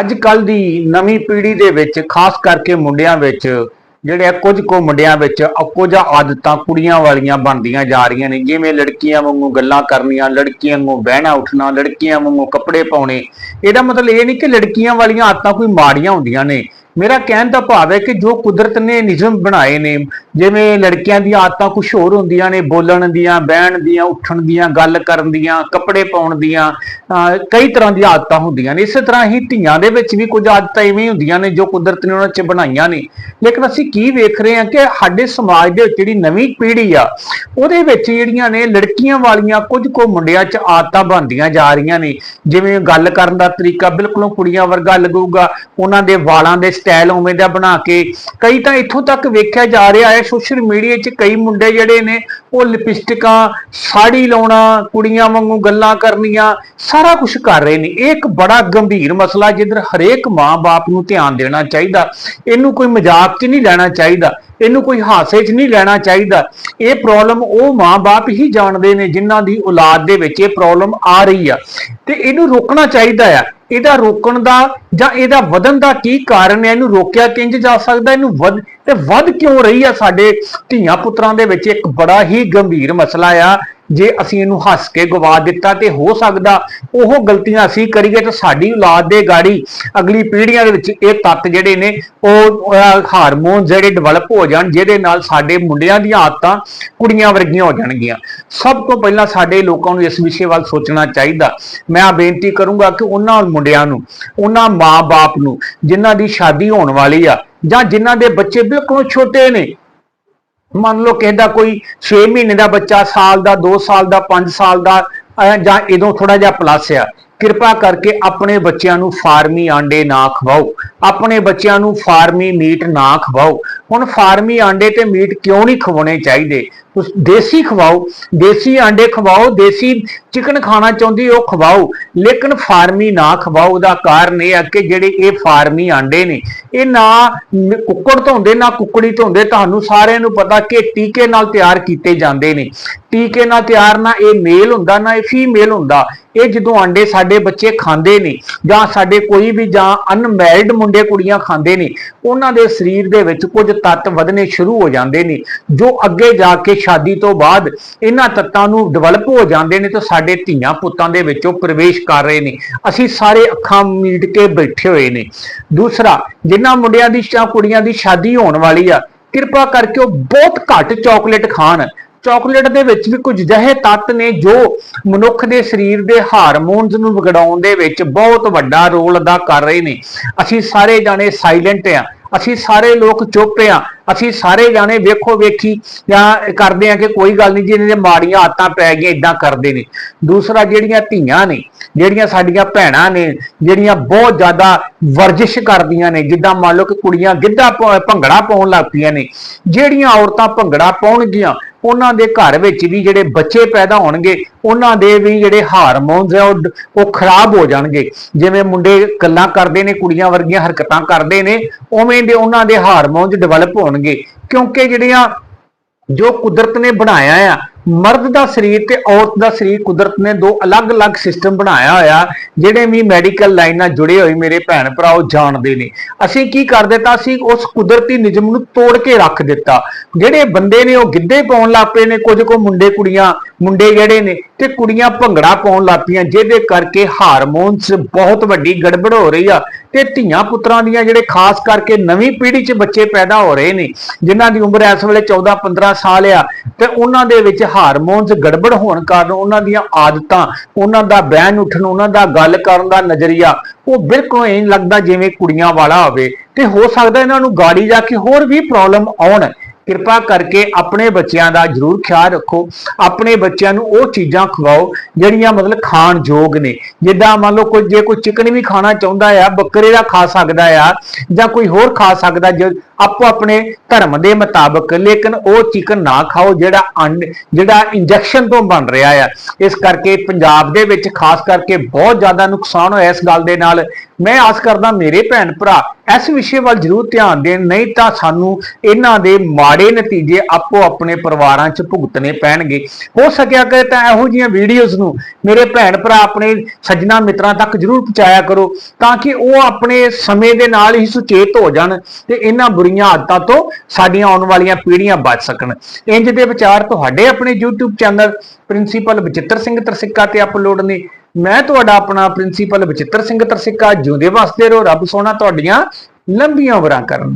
ਅੱਜ ਕੱਲ ਦੀ ਨਵੀਂ ਪੀੜ੍ਹੀ ਦੇ ਵਿੱਚ, ਖਾਸ ਕਰਕੇ ਮੁੰਡਿਆਂ ਵਿੱਚ, ਜਿਹੜੇ ਆ ਕੁਝ ਕੁ ਮੁੰਡਿਆਂ ਵਿੱਚ ਅ- ਕੁਝ ਆਦਤਾਂ ਕੁੜੀਆਂ ਵਾਲੀਆਂ ਬਣਦੀਆਂ ਜਾ ਰਹੀਆਂ ਨੇ। ਜਿਵੇਂ ਲੜਕੀਆਂ ਵਾਂਗੂ ਗੱਲਾਂ ਕਰਨੀਆਂ, ਲੜਕੀਆਂ ਵਾਂਗੂ ਬਹਿਣਾ ਉੱਠਣਾ, ਲੜਕੀਆਂ ਵਾਂਗੂ ਕੱਪੜੇ ਪਾਉਣੇ। ਇਹਦਾ ਮਤਲਬ ਇਹ ਨਹੀਂ ਕਿ ਲੜਕੀਆਂ ਵਾਲੀਆਂ ਆਦਤਾਂ ਕੋਈ ਮਾੜੀਆਂ ਹੁੰਦੀਆਂ ਨੇ। ਮੇਰਾ ਕਹਿਣ ਦਾ ਭਾਵ ਹੈ ਕਿ ਜੋ ਕੁਦਰਤ ਨੇ ਨਿਯਮ ਬਣਾਏ ਨੇ ਜਿਵੇਂ ਲੜਕੀਆਂ ਦੀਆਂ ਆਦਤਾਂ ਕੁਝ ਹੋਰ ਹੁੰਦੀਆਂ ਨੇ, ਬੋਲਣ ਦੀਆਂ, ਬਹਿਣ ਦੀਆਂ, ਉੱਠਣ ਦੀਆਂ, ਗੱਲ ਕਰਨ ਦੀਆਂ, ਕੱਪੜੇ ਪਾਉਣ ਦੀਆਂ, ਅਹ, ਕਈ ਤਰ੍ਹਾਂ ਦੀਆਂ ਆਦਤਾਂ ਹੁੰਦੀਆਂ ਨੇ। ਇਸੇ ਤਰ੍ਹਾਂ ਹੀ ਧੀਆਂ ਦੇ ਵਿੱਚ ਵੀ ਕੁਝ ਆਦਤਾਂ ਇਵੇਂ ਹੁੰਦੀਆਂ ਨੇ ਜੋ ਕੁਦਰਤ ਨੇ ਉਹਨਾਂ 'ਚ ਬਣਾਈਆਂ ਨੇ। ਲੇਕਿਨ ਅਸੀਂ ਕੀ ਵੇਖ ਰਹੇ ਹਾਂ ਕਿ ਸਾਡੇ ਸਮਾਜ ਦੇ ਵਿੱਚ ਜਿਹੜੀ ਨਵੀਂ ਪੀੜ੍ਹੀ ਆ, ਉਹਦੇ ਵਿੱਚ ਜਿਹੜੀਆਂ ਨੇ ਲੜਕੀਆਂ ਵਾਲੀਆਂ ਕੁਝ ਕੁ ਮੁੰਡਿਆਂ 'ਚ ਆਦਤਾਂ ਬਣਦੀਆਂ ਜਾ ਰਹੀਆਂ ਨੇ। ਜਿਵੇਂ ਗੱਲ ਕਰਨ ਦਾ ਤਰੀਕਾ ਬਿਲਕੁਲ ਕੁੜੀਆਂ ਵਰਗਾ ਲੱਗੂਗਾ, ਉਹਨਾਂ ਦੇ ਵਾਲਾਂ ਦੇ ਸਟਾਈਲ ਉਵੇਂ ਦਾ ਬਣਾ ਕੇ। ਕਈ ਤਾਂ ਇੱਥੋਂ ਤੱਕ ਵੇਖਿਆ ਜਾ ਰਿਹਾ ਹੈ ਸੋਸ਼ਲ ਮੀਡੀਆ 'ਚ ਕਈ ਮੁੰਡੇ ਜਿਹੜੇ ਨੇ, ਉਹ ਲਿਪਸਟਿਕਾਂ, ਸਾੜੀ ਲਾਉਣਾ, ਕੁੜੀਆਂ ਵਾਂਗੂ ਗੱਲਾਂ ਕਰਨੀਆਂ, ਸਾਰਾ ਕੁਝ ਕਰ ਰਹੇ ਨੇ। ਇਹ ਇੱਕ ਬੜਾ ਗੰਭੀਰ ਮਸਲਾ ਜਿੱਧਰ ਹਰੇਕ ਮਾਂ-ਬਾਪ ਨੂੰ ਧਿਆਨ ਦੇਣਾ ਚਾਹੀਦਾ। ਇਹਨੂੰ ਕੋਈ ਮਜ਼ਾਕ 'ਚ ਨਹੀਂ ਲੈਣਾ ਚਾਹੀਦਾ। ਇਹਨੂੰ ਕੋਈ ਹਾਸੇ 'ਚ ਨਹੀਂ ਲੈਣਾ ਚਾਹੀਦਾ। ਇਹ ਪ੍ਰੋਬਲਮ ਉਹ ਮਾਂ-ਬਾਪ ਹੀ ਜਾਣਦੇ ਨੇ, ਜਿਨ੍ਹਾਂ ਦੀ ਔਲਾਦ ਦੇ ਵਿੱਚ ਇਹ ਪ੍ਰੋਬਲਮ ਆ ਰਹੀ ਆ। ਤੇ ਇਹਨੂੰ ਰੋਕਣਾ ਚਾਹੀਦਾ ਆ। ਇਹਦਾ ਰੋਕਣ ਦਾ ਜਾਂ ਇਹਦਾ ਵਧਣ ਦਾ ਕੀ ਕਾਰਨ ਹੈ? ਇਹਨੂੰ ਰੋਕਿਆ ਕਿੰਜ ਜਾ ਸਕਦਾ? ਇਹਨੂੰ ਵੱਧ ਤੇ ਵੱਧ ਕਿਉਂ ਰਹੀ ਆ ਸਾਡੇ ਧੀਆਂ ਪੁੱਤਰਾਂ ਦੇ ਵਿੱਚ? ਇੱਕ ਬੜਾ ਹੀ ਗੰਭੀਰ ਮਸਲਾ ਆ। ਜੇ ਅਸੀਂ ਇਹਨੂੰ ਹੱਸ ਕੇ ਗਵਾ ਦਿੱਤਾ ਤੇ ਹੋ ਸਕਦਾ ਉਹ ਗਲਤੀਆਂ ਅਸੀਂ ਕਰੀਏ ਤਾਂ ਸਾਡੀ ਔਲਾਦ ਦੇ ਗਾੜੀ ਅਗਲੀ ਪੀੜ੍ਹੀਆਂ ਦੇ ਵਿੱਚ ਇਹ ਤੱਤ ਜਿਹੜੇ ਨੇ ਉਹ ਹਾਰਮੋਨ ਜਿਹੜੇ ਡਿਵੈਲਪ ਹੋ ਜਾਣ, ਜਿਹਦੇ ਨਾਲ ਸਾਡੇ ਮੁੰਡਿਆਂ ਦੀਆਂ ਆਦਤਾਂ ਕੁੜੀਆਂ ਵਰਗੀਆਂ ਹੋ ਜਾਣਗੀਆਂ। ਸਭ ਤੋਂ ਪਹਿਲਾਂ ਸਾਡੇ ਲੋਕਾਂ ਨੂੰ ਇਸ ਵਿਸ਼ੇ ਵੱਲ ਸੋਚਣਾ ਚਾਹੀਦਾ। ਮੈਂ ਬੇਨਤੀ ਕਰੂੰਗਾ ਕਿ ਉਹਨਾਂ ਮੁੰਡਿਆਂ ਨੂੰ, ਉਹਨਾਂ ਮਾਂ-ਬਾਪ ਨੂੰ, ਜਿਨ੍ਹਾਂ ਦੀ ਸ਼ਾਦੀ ਹੋਣ ਵਾਲੀ ਆ ਜਾਂ ਜਿਨ੍ਹਾਂ ਦੇ ਬੱਚੇ ਬਿਲਕੁਲ ਛੋਟੇ ਨੇ ਮੰਨ ਲਓ ਕਿਸੇ ਦਾ ਕੋਈ 6 ਮਹੀਨੇ ਦਾ ਬੱਚਾ, ਸਾਲ ਦਾ 2 ਸਾਲ ਦਾ 5 ਸਾਲ ਦਾ ਜਾਂ ਇਦੋਂ ਥੋੜਾ ਜਿਹਾ ਪਲੱਸ ਆ। ਕਿਰਪਾ ਕਰਕੇ ਆਪਣੇ ਬੱਚਿਆਂ ਨੂੰ ਫਾਰਮੀ ਆਂਡੇ ਨਾ ਖਵਾਓ। ਆਪਣੇ ਬੱਚਿਆਂ ਨੂੰ ਫਾਰਮੀ ਮੀਟ ਨਾ ਖਵਾਓ। ਹੁਣ ਫਾਰਮੀ ਆਂਡੇ ਤੇ ਮੀਟ ਕਿਉਂ ਨਹੀਂ ਖਵਾਉਣੇ ਚਾਹੀਦੇ? ਉਸ ਦੇਸੀ ਖਵਾਓ। ਦੇਸੀ ਆਂਡੇ ਖਵਾਓ, ਦੇਸੀ ਚਿਕਨ ਖਾਣਾ ਚਾਹੁੰਦੀ ਉਹ ਖਵਾਓ। ਲੇਕਿਨ ਫਾਰਮੀ ਨਾ ਖਵਾਓ, ਉਹਦਾ ਕਾਰਨ ਇਹ ਹੈ ਕਿ ਜਿਹੜੇ ਇਹ ਫਾਰਮੀ ਆਂਡੇ ਨੇ, ਇਹ ਨਾ ਕੁੱਕੜ ਧੋਂਦੇ, ਨਾ ਕੁੱਕੜੀ ਧੋਂਦੇ, ਤੁਹਾਨੂੰ ਸਾਰਿਆਂ ਨੂੰ ਪਤਾ ਕਿ ਟੀਕੇ ਨਾਲ ਤਿਆਰ ਕੀਤੇ ਜਾਂਦੇ ਨੇ। ਟੀਕੇ ਨਾਲ ਤਿਆਰ ਨਾ ਇਹ ਮੇਲ ਹੁੰਦਾ, ਨਾ ਇਹ ਫੀਮੇਲ ਹੁੰਦਾ। ਇਹ ਜਦੋਂ ਆਂਡੇ ਸਾਡੇ ਬੱਚੇ ਖਾਂਦੇ ਨੇ ਜਾਂ ਸਾਡੇ ਕੋਈ ਵੀ ਜਾਂ ਅਨਮੈਰਿਡ ਮੁੰਡੇ ਕੁੜੀਆਂ ਖਾਂਦੇ ਨੇ ਉਹਨਾਂ ਦੇ ਸਰੀਰ ਦੇ ਵਿੱਚ ਕੁਝ ਤੱਤ ਵਧਣੇ ਸ਼ੁਰੂ ਹੋ ਜਾਂਦੇ ਨੇ, ਜੋ ਅੱਗੇ ਜਾ ਕੇ ਸ਼ਾਦੀ ਤੋਂ ਬਾਅਦ ਇਹਨਾਂ ਤੱਤਾਂ ਨੂੰ ਡਿਵੈਲਪ ਹੋ ਜਾਂਦੇ ਨੇ ਤੇ ਸਾਡੇ ਧੀਆਂ ਪੁੱਤਾਂ ਦੇ ਵਿੱਚੋਂ ਪ੍ਰਵੇਸ਼ ਕਰ ਰਹੇ ਨੇ। ਅਸੀਂ ਸਾਰੇ ਅੱਖਾਂ ਮੀਟ ਕੇ ਬੈਠੇ ਹੋਏ ਨੇ। ਦੂਸਰਾ, ਜਿਨ੍ਹਾਂ ਮੁੰਡਿਆਂ ਦੀ ਜਾਂ ਕੁੜੀਆਂ ਦੀ ਸ਼ਾਦੀ ਹੋਣ ਵਾਲੀ ਆ, ਕਿਰਪਾ ਕਰਕੇ ਉਹ ਬਹੁਤ ਘੱਟ ਚਾਕਲੇਟ ਖਾਣ। ਚਾਕਲੇਟ ਦੇ ਵਿੱਚ ਵੀ ਕੁਝ ਅਜਿਹੇ ਤੱਤ ਨੇ ਜੋ ਮਨੁੱਖ ਦੇ ਸਰੀਰ ਦੇ ਹਾਰਮੋਨਸ ਨੂੰ ਵਿਗੜਾਉਣ ਦੇ ਵਿੱਚ ਬਹੁਤ ਵੱਡਾ ਰੋਲ ਅਦਾ ਕਰ ਰਹੇ ਨੇ। ਅਸੀਂ ਸਾਰੇ ਜਾਣੇ ਸਾਇਲੈਂਟ ਆ ਅਸੀਂ ਸਾਰੇ ਲੋਕ ਚੁੱਪ ਆ ਅਸੀਂ ਸਾਰੇ ਜਾਣੇ ਵੇਖੋ ਵੇਖੀ ਜਾਂ ਕਰਦੇ ਆ ਕਿ ਕੋਈ ਗੱਲ ਨਹੀਂ ਜਿਹਨਾਂ ਇਹਨਾਂ ਦੇ ਮਾੜੀਆਂ ਆਦਤਾਂ ਪੈ ਗਈਆਂ ਇਦਾਂ ਕਰਦੇ ਨੇ। ਦੂਸਰਾ, ਜਿਹੜੀਆਂ ਧੀਆਂ ਨੇ, ਜਿਹੜੀਆਂ ਸਾਡੀਆਂ ਭੈਣਾਂ ਨੇ, ਜਿਹੜੀਆਂ ਬਹੁਤ ਜ਼ਿਆਦਾ ਵਰਜਿਸ਼ ਕਰਦੀਆਂ ਨੇ, ਜਿੱਦਾਂ ਮੰਨ ਲਓ ਕਿ ਕੁੜੀਆਂ ਗਿੱਧਾ ਭੰਗੜਾ ਪਾਉਣ ਲੱਗ ਪਈਆਂ ਨੇ, ਜਿਹੜੀਆਂ ਔਰਤਾਂ ਭੰਗੜਾ ਪਾਉਣਗੀਆਂ ਉਹਨਾਂ ਦੇ ਘਰ ਵਿੱਚ ਵੀ ਜਿਹੜੇ ਬੱਚੇ ਪੈਦਾ ਹੋਣਗੇ, ਉਹਨਾਂ ਦੇ ਵੀ ਜਿਹੜੇ ਹਾਰਮੋਨਸ ਆ, ਉਹ ਖਰਾਬ ਹੋ ਜਾਣਗੇ। ਜਿਵੇਂ ਮੁੰਡੇ ਗੱਲਾਂ ਕਰਦੇ ਨੇ, ਕੁੜੀਆਂ ਵਰਗੀਆਂ ਹਰਕਤਾਂ ਕਰਦੇ ਨੇ, ਉਵੇਂ ਦੇ ਉਹਨਾਂ ਦੇ ਹਾਰਮੋਨਸ ਡਿਵੈਲਪ ਹੋਣਗੇ। ਕਿਉਂਕਿ ਜਿਹੜੀਆਂ ਜੋ ਕੁਦਰਤ ਨੇ ਬਣਾਇਆ ਆ ਮਰਦ ਦਾ ਸਰੀਰ ਤੇ ਔਰਤ ਦਾ ਸਰੀਰ ਕੁਦਰਤ ਨੇ ਦੋ ਅਲੱਗ-ਅਲੱਗ ਸਿਸਟਮ ਬਣਾਇਆ ਹੋਇਆ। ਜਿਹੜੇ ਵੀ ਮੈਡੀਕਲ ਲਾਈਨ ਨਾਲ ਜੁੜੇ ਹੋਏ ਮੇਰੇ ਭੈਣ ਭਰਾ, ਉਹ ਜਾਣਦੇ ਨੇ। ਅਸੀਂ ਕੀ ਕਰ ਦਿੱਤਾ? ਸੀ ਉਸ ਕੁਦਰਤੀ ਨਿਯਮ ਨੂੰ ਤੋੜ ਕੇ ਰੱਖ ਦਿੱਤਾ। ਜਿਹੜੇ ਬੰਦੇ ਨੇ ਉਹ ਗਿੱਧੇ ਪਾਉਣ ਲੱਗ ਪਏ ਨੇ, ਕੁਝ ਕੋ ਮੁੰਡੇ ਕੁੜੀਆਂ ਮੁੰਡੇ ਜਿਹੜੇ ਨੇ ਤੇ ਕੁੜੀਆਂ ਭੰਗੜਾ ਪਾਉਣ ਲੱਗ ਪਈਆਂ ਜਿਹਦੇ ਕਰਕੇ ਹਾਰਮੋਨਸ ਬਹੁਤ ਵੱਡੀ ਗੜਬੜ ਹੋ ਰਹੀ ਆ। ਤੇ ਧੀਆਂ ਪੁੱਤਰਾਂ ਦੀਆਂ ਜਿਹੜੇ ਖਾਸ ਕਰਕੇ ਨਵੀਂ ਪੀੜ੍ਹੀ 'ਚ ਬੱਚੇ ਪੈਦਾ ਹੋ ਰਹੇ ਨੇ, ਜਿਨ੍ਹਾਂ ਦੀ ਉਮਰ ਇਸ ਵੇਲੇ 14 15 ਸਾਲ ਆ, ਤੇ ਉਹਨਾਂ ਦੇ ਵਿੱਚ ਹਾਰਮੋਨਸ ਗੜਬੜ ਹੋਣ ਕਾਰਨ ਉਹਨਾਂ ਦੀਆਂ ਆਦਤਾਂ, ਉਹਨਾਂ ਦਾ ਬਹਿਣ ਉੱਠਣ, ਉਹਨਾਂ ਦਾ ਗੱਲ ਕਰਨ ਦਾ ਨਜ਼ਰੀਆ, ਉਹ ਬਿਲਕੁਲ ਇੰਜ ਲੱਗਦਾ ਜਿਵੇਂ ਕੁੜੀਆਂ ਵਾਲਾ ਹੋਵੇ। ਤੇ ਹੋ ਸਕਦਾ ਇਹਨਾਂ ਨੂੰ ਗਾੜੀ ਜਾ ਕੇ ਹੋਰ ਵੀ ਪ੍ਰੋਬਲਮ ਆਉਣ। ਕਿਰਪਾ ਕਰਕੇ ਆਪਣੇ ਬੱਚਿਆਂ ਦਾ ਜ਼ਰੂਰ ਖਿਆਲ ਰੱਖੋ। ਆਪਣੇ ਬੱਚਿਆਂ ਨੂੰ ਉਹ ਚੀਜ਼ਾਂ ਖਵਾਓ ਜਿਹੜੀਆਂ ਮਤਲਬ ਖਾਣ ਯੋਗ ਨੇ। ਜਿੱਦਾਂ ਮੰਨ ਲਓ ਕੋਈ, ਜੇ ਕੋਈ ਚਿਕਨ ਵੀ ਖਾਣਾ ਚਾਹੁੰਦਾ ਆ, ਬੱਕਰੇ ਦਾ ਖਾ ਸਕਦਾ ਆ ਜਾਂ ਕੋਈ ਹੋਰ ਖਾ ਸਕਦਾ, ਜੇ ਆਪੋ ਆਪਣੇ ਧਰਮ ਦੇ ਮੁਤਾਬਕ, ਲੇਕਿਨ ਉਹ ਚਿਕਨ ਨਾ ਖਾਓ ਜਿਹੜਾ ਅੰਡ ਜਿਹੜਾ ਇੰਜੈਕਸ਼ਨ ਤੋਂ ਬਣ ਰਿਹਾ ਆ। ਇਸ ਕਰਕੇ ਪੰਜਾਬ ਦੇ ਵਿੱਚ ਖਾਸ ਕਰਕੇ ਬਹੁਤ ਜ਼ਿਆਦਾ ਨੁਕਸਾਨ ਹੋਇਆ ਇਸ ਗੱਲ ਦੇ ਨਾਲ। ਮੈਂ ਆਸ ਕਰਦਾ ਮੇਰੇ ਭੈਣ ਭਰਾ ਇਸ ਵਿਸ਼ੇ ਵੱਲ ਜ਼ਰੂਰ ਧਿਆਨ ਦੇਣ, ਨਹੀਂ ਤਾਂ ਸਾਨੂੰ ਇਹਨਾਂ ਦੇ ਮਾੜੇ ਨਤੀਜੇ ਆਪੋ ਆਪਣੇ ਪਰਿਵਾਰਾਂ 'ਚ ਭੁਗਤਣੇ ਪੈਣਗੇ। ਹੋ ਸਕਿਆ ਕਿ ਤਾਂ ਇਹੋ ਜਿਹੀਆਂ ਵੀਡੀਓਜ਼ ਨੂੰ ਮੇਰੇ ਭੈਣ ਭਰਾ ਆਪਣੇ ਸੱਜਣਾ ਮਿੱਤਰਾਂ ਤੱਕ ਜ਼ਰੂਰ ਪਹੁੰਚਾਇਆ ਕਰੋ, ਤਾਂ ਕਿ ਉਹ ਆਪਣੇ ਸਮੇਂ ਦੇ ਨਾਲ ਹੀ ਸੁਚੇਤ ਹੋ ਜਾਣ ਤੇ ਇਹਨਾਂ ਬੁਰੀਆਂ ਆਦਤਾਂ ਤੋਂ ਸਾਡੀਆਂ ਆਉਣ ਵਾਲੀਆਂ ਪੀੜ੍ਹੀਆਂ ਬਚ ਸਕਣ। ਇੰਜ ਦੇ ਵਿਚਾਰ ਤੁਹਾਡੇ ਆਪਣੇ YouTube channel principal Bachittar Singh Tarsikka ਤੇ ਅਪਲੋਡ ਨੇ। ਮੈਂ ਤੁਹਾਡਾ ਆਪਣਾ ਪ੍ਰਿੰਸੀਪਲ ਬਚਿੱਤਰ ਸਿੰਘ ਤਰਸਿੱਕਾ, ਜਿਉਂਦੇ ਵਸਦੇ ਰਹੋ, ਰੱਬ ਸੋਹਣਾ ਤੁਹਾਡੀਆਂ ਲੰਬੀਆਂ ਉਮਰਾਂ ਕਰਨ।